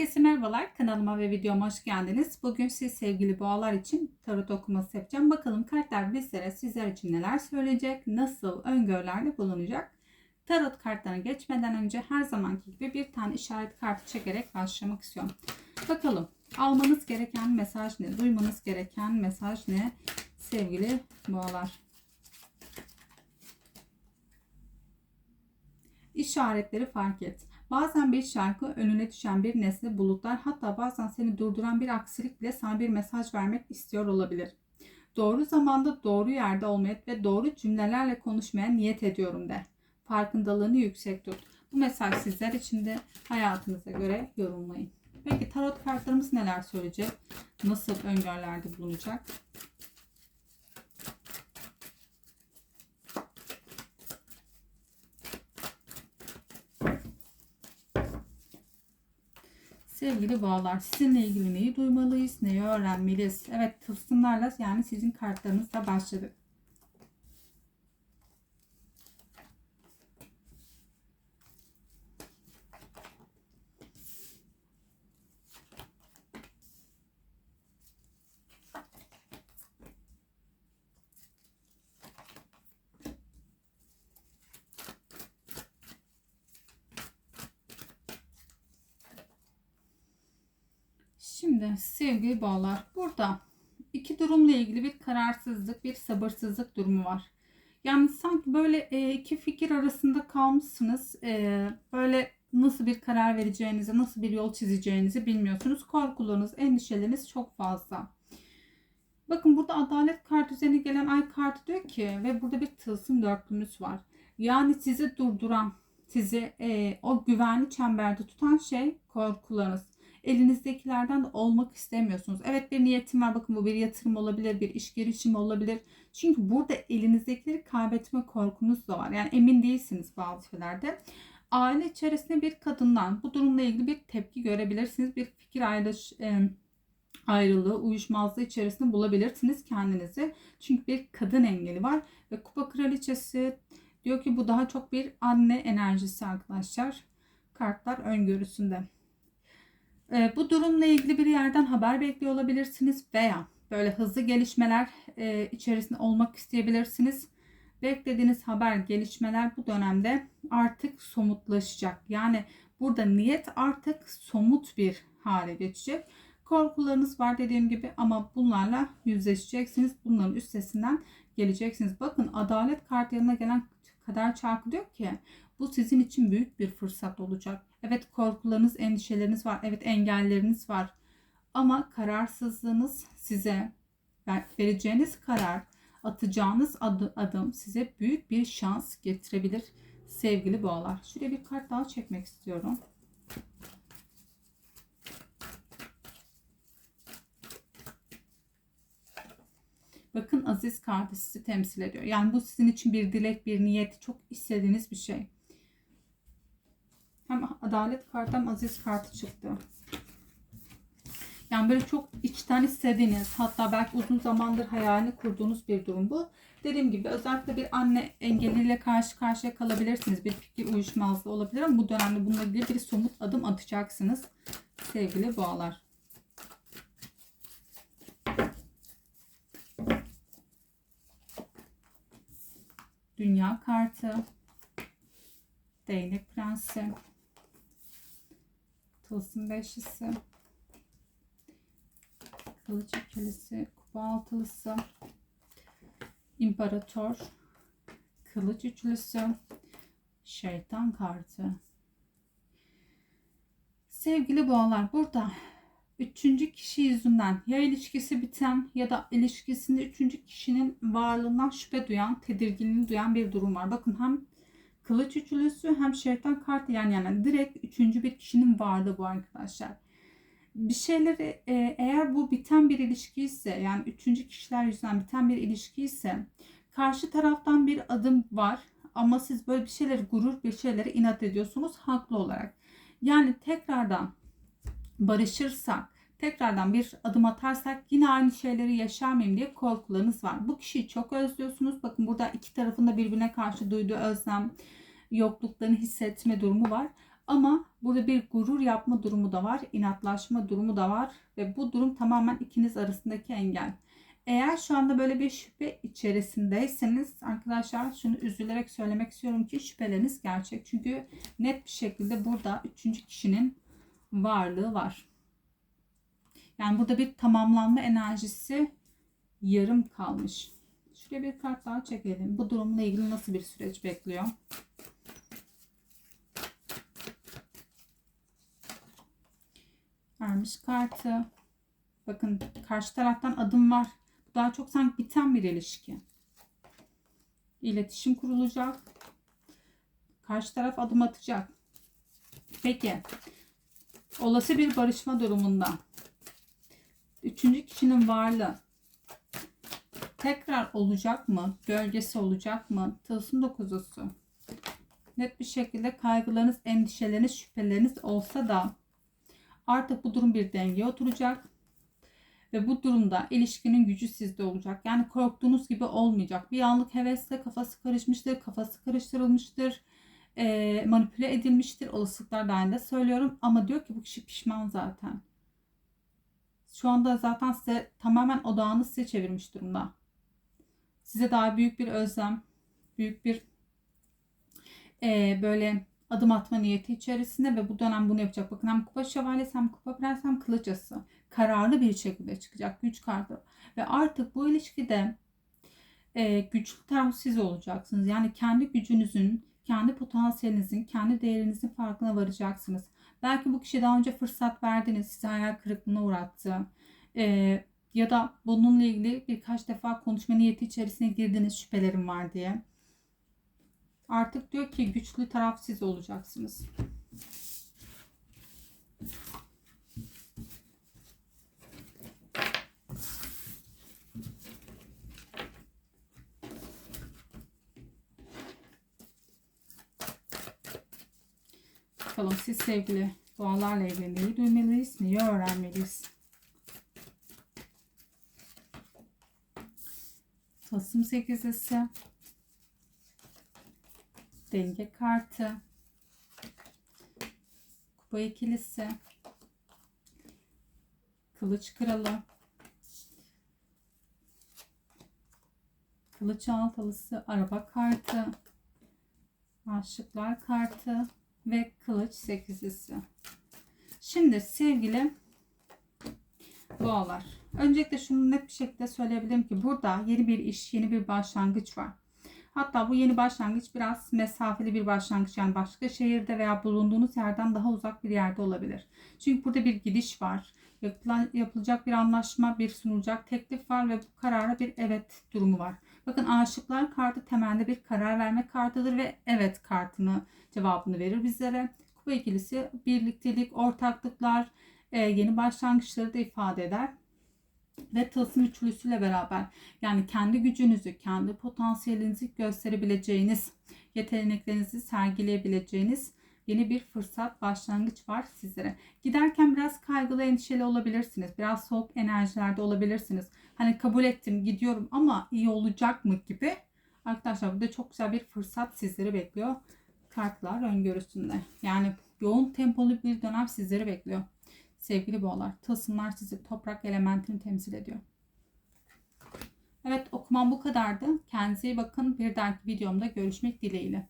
Herkese merhabalar. Kanalıma ve videoma hoş geldiniz. Bugün siz sevgili boğalar için tarot okuması yapacağım. Bakalım kartlar bizlere sizler için neler söyleyecek, nasıl öngörülerde bulunacak. Tarot kartlarına geçmeden önce her zamanki gibi bir tane işaret kartı çekerek başlamak istiyorum. Bakalım almanız gereken mesaj ne? Duymanız gereken mesaj ne? Sevgili boğalar. İşaretleri fark et. Bazen bir şarkı önüne düşen bir nesne bulutlar hatta bazen seni durduran bir aksilik bile sana bir mesaj vermek istiyor olabilir. Doğru zamanda doğru yerde olmaya ve doğru cümlelerle konuşmaya niyet ediyorum de. Farkındalığını yüksek tut. Bu mesaj sizler için de hayatınıza göre yorumlayın. Peki tarot kartlarımız neler söyleyecek? Nasıl öngörülerde bulunacak? Sevgili boğalar, sizinle ilgili neyi duymalıyız, neyi öğrenmeliyiz? Evet, tılsımlarla yani sizin kartlarınızla başladık. Şimdi sevgili bağlar burada iki durumla ilgili bir kararsızlık, bir sabırsızlık durumu var. Yani sanki böyle e, iki fikir arasında kalmışsınız. E, böyle nasıl bir karar vereceğinizi, nasıl bir yol çizeceğinizi bilmiyorsunuz. Korkularınız, endişeleriniz çok fazla. Bakın burada adalet kartı üzerine gelen ay kartı diyor ki ve burada bir tılsım dörtlümüz var. Yani sizi durduran, sizi e, o güvenli çemberde tutan şey korkularınız elinizdekilerden de olmak istemiyorsunuz. Evet bir niyetim var. Bakın bu bir yatırım olabilir, bir iş girişimi olabilir. Çünkü burada elinizdekileri kaybetme korkunuz da var. Yani emin değilsiniz bazı şeylerde. Aile içerisinde bir kadından bu durumla ilgili bir tepki görebilirsiniz. Bir fikir ayrılış, e, ayrılığı, uyuşmazlığı içerisinde bulabilirsiniz kendinizi. Çünkü bir kadın engeli var ve kupa kraliçesi diyor ki bu daha çok bir anne enerjisi arkadaşlar. Kartlar öngörüsünde. E, bu durumla ilgili bir yerden haber bekliyor olabilirsiniz veya böyle hızlı gelişmeler e, içerisinde olmak isteyebilirsiniz. Beklediğiniz haber, gelişmeler bu dönemde artık somutlaşacak. Yani burada niyet artık somut bir hale geçecek. Korkularınız var dediğim gibi ama bunlarla yüzleşeceksiniz. Bunların üstesinden geleceksiniz. Bakın adalet kartı yanına gelen kader çarkı diyor ki bu sizin için büyük bir fırsat olacak. Evet korkularınız, endişeleriniz var. Evet engelleriniz var. Ama kararsızlığınız size vereceğiniz karar, atacağınız adım size büyük bir şans getirebilir sevgili boğalar. Şuraya bir kart daha çekmek istiyorum. Bakın aziz kartı sizi temsil ediyor. Yani bu sizin için bir dilek, bir niyet, çok istediğiniz bir şey. Hem adalet kartı hem aziz kartı çıktı. Yani böyle çok içten istediğiniz hatta belki uzun zamandır hayalini kurduğunuz bir durum bu. Dediğim gibi özellikle bir anne engeliyle karşı karşıya kalabilirsiniz. Bir fikir uyuşmazlığı olabilir ama bu dönemde bununla ilgili bir somut adım atacaksınız sevgili boğalar. Dünya kartı. Değnek prensi. Tılsım beşlisi. Kılıç ikilisi. Kupa altılısı. İmparator. Kılıç üçlüsü. Şeytan kartı. Sevgili boğalar burada üçüncü kişi yüzünden ya ilişkisi biten ya da ilişkisinde üçüncü kişinin varlığından şüphe duyan, tedirginliğini duyan bir durum var. Bakın hem kılıç üçlüsü hem şeytan kartı yani yani direkt üçüncü bir kişinin varlığı bu arkadaşlar. Bir şeyleri e, eğer bu biten bir ilişki ise yani üçüncü kişiler yüzünden biten bir ilişki ise karşı taraftan bir adım var ama siz böyle bir şeyleri gurur bir şeyleri inat ediyorsunuz haklı olarak. Yani tekrardan barışırsak, tekrardan bir adım atarsak yine aynı şeyleri yaşar mıyım diye korkularınız var. Bu kişiyi çok özlüyorsunuz. Bakın burada iki tarafında birbirine karşı duyduğu özlem, yokluklarını hissetme durumu var. Ama burada bir gurur yapma durumu da var, inatlaşma durumu da var ve bu durum tamamen ikiniz arasındaki engel. Eğer şu anda böyle bir şüphe içerisindeyseniz arkadaşlar şunu üzülerek söylemek istiyorum ki şüpheleriniz gerçek. Çünkü net bir şekilde burada üçüncü kişinin varlığı var. Yani burada bir tamamlanma enerjisi yarım kalmış. Şuraya bir kart daha çekelim. Bu durumla ilgili nasıl bir süreç bekliyor? Vermiş kartı. Bakın karşı taraftan adım var. Bu daha çok sanki biten bir ilişki. İletişim kurulacak. Karşı taraf adım atacak. Peki. Olası bir barışma durumunda üçüncü kişinin varlığı tekrar olacak mı? Gölgesi olacak mı? Tılsım dokuzusu. Net bir şekilde kaygılarınız, endişeleriniz, şüpheleriniz olsa da artık bu durum bir dengeye oturacak. Ve bu durumda ilişkinin gücü sizde olacak. Yani korktuğunuz gibi olmayacak. Bir anlık hevesle kafası karışmıştır, kafası karıştırılmıştır, e, manipüle edilmiştir. Olasılıklar dahilinde söylüyorum. Ama diyor ki bu kişi pişman zaten. Şu anda zaten size tamamen odağını size çevirmiş durumda. Size daha büyük bir özlem, büyük bir e, böyle adım atma niyeti içerisinde ve bu dönem bunu yapacak. Bakın hem kupa şövalyesi hem kupa prens hem kılıçası. Kararlı bir şekilde çıkacak güç kartı. Ve artık bu ilişkide e, güçlü taraf siz olacaksınız. Yani kendi gücünüzün, kendi potansiyelinizin, kendi değerinizin farkına varacaksınız. Belki bu kişi daha önce fırsat verdiniz, sizi hayal kırıklığına uğrattı. E, ya da bununla ilgili birkaç defa konuşma niyeti içerisine girdiniz şüphelerim var diye. Artık diyor ki güçlü taraf siz olacaksınız. Bakalım siz sevgili boğalarla ilgili neyi duymalıyız, neyi öğrenmeliyiz? Tasım sekizesi. Denge kartı. Kupa ikilisi. Kılıç kralı. Kılıç altılısı. Araba kartı. Aşıklar kartı. Ve kılıç sekizlisi. Şimdi sevgili boğalar. Öncelikle şunu net bir şekilde söyleyebilirim ki burada yeni bir iş, yeni bir başlangıç var. Hatta bu yeni başlangıç biraz mesafeli bir başlangıç. Yani başka şehirde veya bulunduğunuz yerden daha uzak bir yerde olabilir. Çünkü burada bir gidiş var. Yapılan, yapılacak bir anlaşma, bir sunulacak teklif var ve bu karara bir evet durumu var. Bakın aşıklar kartı temelde bir karar verme kartıdır ve evet kartını cevabını verir bizlere. Kupa ikilisi birliktelik, ortaklıklar, e, yeni başlangıçları da ifade eder ve tılsım üçlüsüyle beraber yani kendi gücünüzü, kendi potansiyelinizi gösterebileceğiniz, yeteneklerinizi sergileyebileceğiniz yeni bir fırsat, başlangıç var sizlere. Giderken biraz kaygılı, endişeli olabilirsiniz. Biraz soğuk enerjilerde olabilirsiniz. Hani kabul ettim, gidiyorum ama iyi olacak mı gibi. Arkadaşlar burada çok güzel bir fırsat sizleri bekliyor. Kartlar öngörüsünde. Yani yoğun tempolu bir dönem sizleri bekliyor. Sevgili boğalar, tılsımlar sizi toprak elementini temsil ediyor. Evet okumam bu kadardı. Kendinize iyi bakın. Bir dahaki videomda görüşmek dileğiyle.